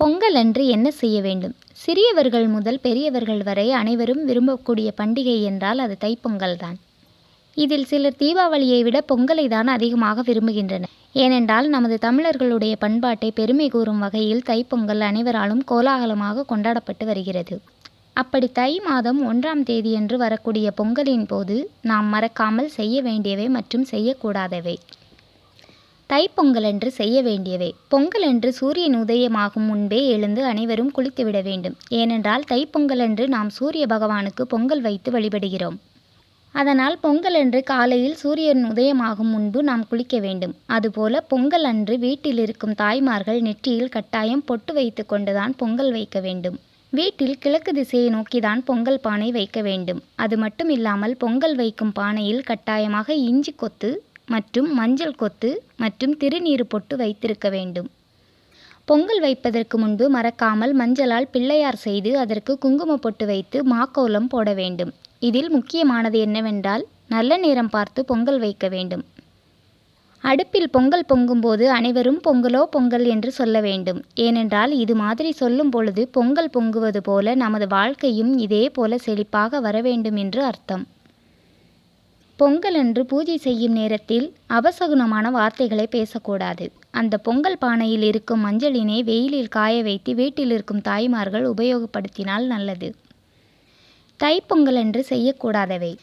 பொங்கல் அன்று என்ன செய்ய வேண்டும்? சிறியவர்கள் முதல் பெரியவர்கள் வரை அனைவரும் விரும்பக்கூடிய பண்டிகை என்றால் அது தைப்பொங்கல் தான். இதில் சிலர் தீபாவளியை விட பொங்கலை தான் அதிகமாக விரும்புகின்றனர். ஏனென்றால் நமது தமிழர்களுடைய பண்பாட்டை பெருமை கூறும் வகையில் தைப்பொங்கல் அனைவராலும் கோலாகலமாக கொண்டாடப்பட்டு வருகிறது. அப்படி தை மாதம் ஒன்றாம் தேதியன்று வரக்கூடிய பொங்கலின் போது நாம் மறக்காமல் செய்ய வேண்டியவை மற்றும் செய்யக்கூடாதவை. தைப்பொங்கலன்று செய்ய வேண்டியவை. பொங்கலன்று சூரியன் உதயமாகும் முன்பே எழுந்து அனைவரும் குளித்துவிட வேண்டும். ஏனென்றால் தைப்பொங்கலன்று நாம் சூரிய பகவானுக்கு பொங்கல் வைத்து வழிபடுகிறோம். அதனால் பொங்கலன்று காலையில் சூரியன் உதயமாகும் முன்பு நாம் குளிக்க வேண்டும். அதுபோல பொங்கல் அன்று வீட்டில் இருக்கும் தாய்மார்கள் நெற்றியில் கட்டாயம் பொட்டு வைத்து கொண்டுதான் பொங்கல் வைக்க வேண்டும். வீட்டில் கிழக்கு திசையை நோக்கிதான் பொங்கல் பானை வைக்க வேண்டும். அது மட்டும் இல்லாமல் பொங்கல் வைக்கும் பானையில் கட்டாயமாக இஞ்சி கொத்து மற்றும் மஞ்சள் கொத்து மற்றும் திருநீறு பொட்டு வைத்திருக்க வேண்டும். பொங்கல் வைப்பதற்கு முன்பு மறக்காமல் மஞ்சளால் பிள்ளையார் செய்து அதற்கு குங்கும பொட்டு வைத்து மாக்கோலம் போட வேண்டும். இதில் முக்கியமானது என்னவென்றால் நல்ல நேரம் பார்த்து பொங்கல் வைக்க வேண்டும். அடுப்பில் பொங்கல் பொங்கும்போது அனைவரும் பொங்கலோ பொங்கல் என்று சொல்ல வேண்டும். ஏனென்றால் இது மாதிரி சொல்லும் பொழுது பொங்கல் பொங்குவது போல நமது வாழ்க்கையும் இதே போல செழிப்பாக வர வேண்டும் என்று அர்த்தம். பொங்கல் அன்று பூஜை செய்யும் நேரத்தில் அபசகுனமான வார்த்தைகளை பேசக்கூடாது. அந்த பொங்கல் பானையில் இருக்கும் மஞ்சளினை வெயிலில் காய வைத்து வீட்டில் இருக்கும் தாய்மார்கள் உபயோகப்படுத்தினால் நல்லது. தைப்பொங்கல் அன்று செய்யக்கூடாதவை.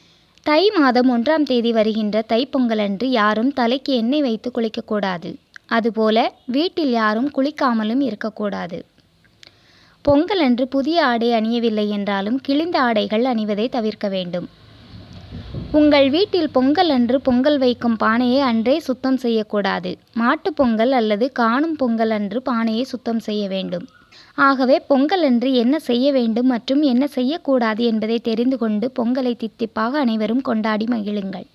தை மாதம் ஒன்றாம் தேதி வருகின்ற தைப்பொங்கலன்று யாரும் தலைக்கு எண்ணெய் வைத்து குளிக்கக்கூடாது. அதுபோல வீட்டில் யாரும் குளிக்காமலும் இருக்கக்கூடாது. பொங்கல் அன்று புதிய ஆடை அணியவில்லை என்றாலும் கிழிந்த ஆடைகள் அணிவதை தவிர்க்க வேண்டும். உங்கள் வீட்டில் பொங்கல் அன்று பொங்கல் வைக்கும் பானையை அன்றே சுத்தம் செய்யக்கூடாது. மாட்டுப் பொங்கல் அல்லது காணும் பொங்கல் அன்று பானையை சுத்தம் செய்ய வேண்டும். ஆகவே பொங்கல் அன்று என்ன செய்ய வேண்டும் மற்றும் என்ன செய்யக்கூடாது என்பதை தெரிந்து கொண்டு பொங்கலை தித்திப்பாக அனைவரும் கொண்டாடி மகிழுங்கள்.